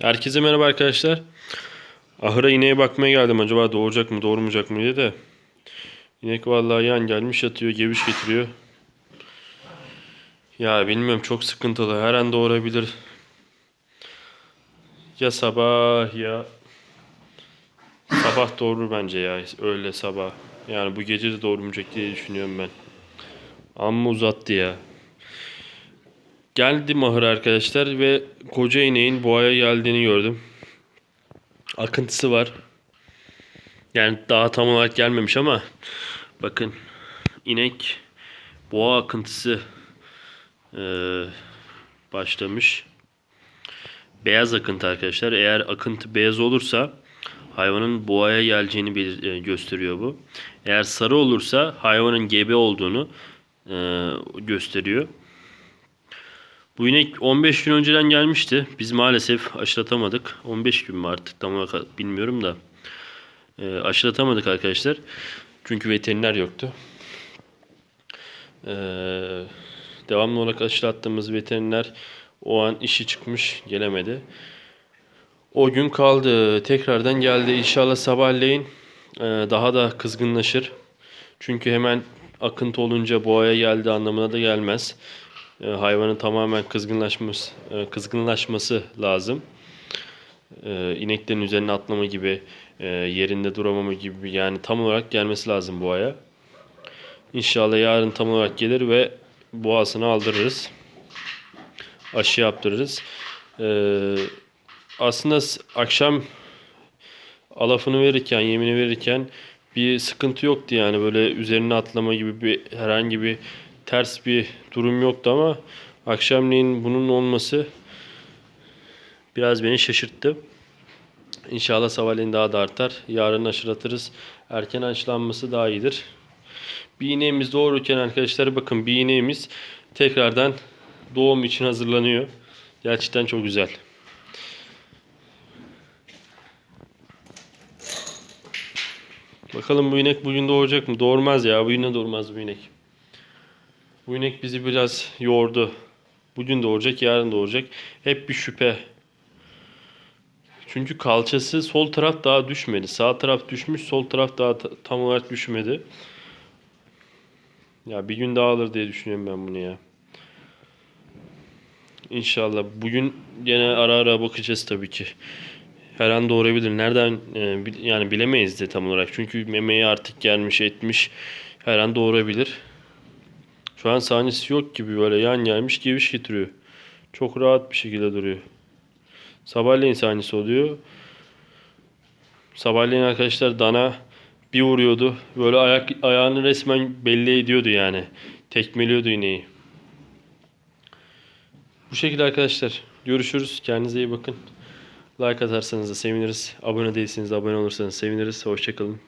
Herkese merhaba arkadaşlar. Ahıra ineğe bakmaya geldim. Acaba doğuracak mı doğurmayacak mı diye de. İnek vallahi yan gelmiş yatıyor. Geviş getiriyor. Ya bilmiyorum çok sıkıntılı. Her an doğurabilir. Ya sabah ya sabah doğurur bence ya. Öyle sabah. Yani bu gece de doğurmayacak diye düşünüyorum ben. Amma uzattı ya. Geldim ahıra arkadaşlar ve koca ineğin boğaya geldiğini gördüm. Akıntısı var. Yani daha tam olarak gelmemiş ama bakın inek boğa akıntısı eee, başlamış. Beyaz akıntı arkadaşlar. Eğer akıntı beyaz olursa hayvanın boğaya geleceğini belir- e, gösteriyor bu. Eğer sarı olursa hayvanın gebe olduğunu e, gösteriyor. Bu inek 15 gün önceden gelmişti. Biz maalesef aşılatamadık. 15 gün mü artık tam olarak bilmiyorum da. E, aşılatamadık arkadaşlar. Çünkü veteriner yoktu. E, devamlı olarak aşılattığımız veteriner o an işi çıkmış gelemedi. O gün kaldı. Tekrardan geldi. İnşallah sabahleyin e, daha da kızgınlaşır. Çünkü hemen akıntı olunca boğaya geldi anlamına da gelmez. E, hayvanın tamamen kızgınlaşması, e, kızgınlaşması lazım. E, ineklerin üzerine atlama gibi, e, yerinde duramama gibi yani tam olarak gelmesi lazım boğaya. İnşallah yarın tam olarak gelir ve boğasını aldırırız. Aşı yaptırırız. Aslında akşam alafını verirken, yemini verirken bir sıkıntı yoktu yani böyle üzerine atlama gibi bir herhangi bir ters bir durum yoktu ama akşamleyin bunun olması biraz beni şaşırttı. İnşallah sabahleyin daha da artar. Yarın aşılatırız. Erken aşılanması daha iyidir. Bir ineğimiz doğururken arkadaşlar bakın bir ineğimiz tekrardan doğum için hazırlanıyor. Gerçekten çok güzel. Bakalım bu inek bugün doğuracak mı? Doğurmaz ya. Bugün de doğurmaz bu inek. Bu inek bizi biraz yordu. Bugün doğuracak, yarın doğuracak. Hep bir şüphe. Çünkü kalçası sol taraf daha düşmedi. Sağ taraf düşmüş, sol taraf daha ta- tam olarak düşmedi. Ya bir gün daha alır diye düşünüyorum ben bunu ya. İnşallah. Bugün gene ara ara bakacağız tabii ki. Her an doğurabilir. Nereden e, yani bilemeyiz de tam olarak. Çünkü memeye artık gelmiş etmiş. Her an doğurabilir. Şu an sahnesi yok gibi böyle yan gelmiş geviş getiriyor. Çok rahat bir şekilde duruyor. Sabahleyin sahnesi oluyor. Sabahleyin arkadaşlar dana bir vuruyordu. Böyle ayak ayağını resmen belli ediyordu yani. Tekmeliyordu ineği. Bu şekilde arkadaşlar. Görüşürüz. Kendinize iyi bakın. Like atarsanız da seviniriz. Abone değilseniz de abone olursanız seviniriz. Hoşçakalın.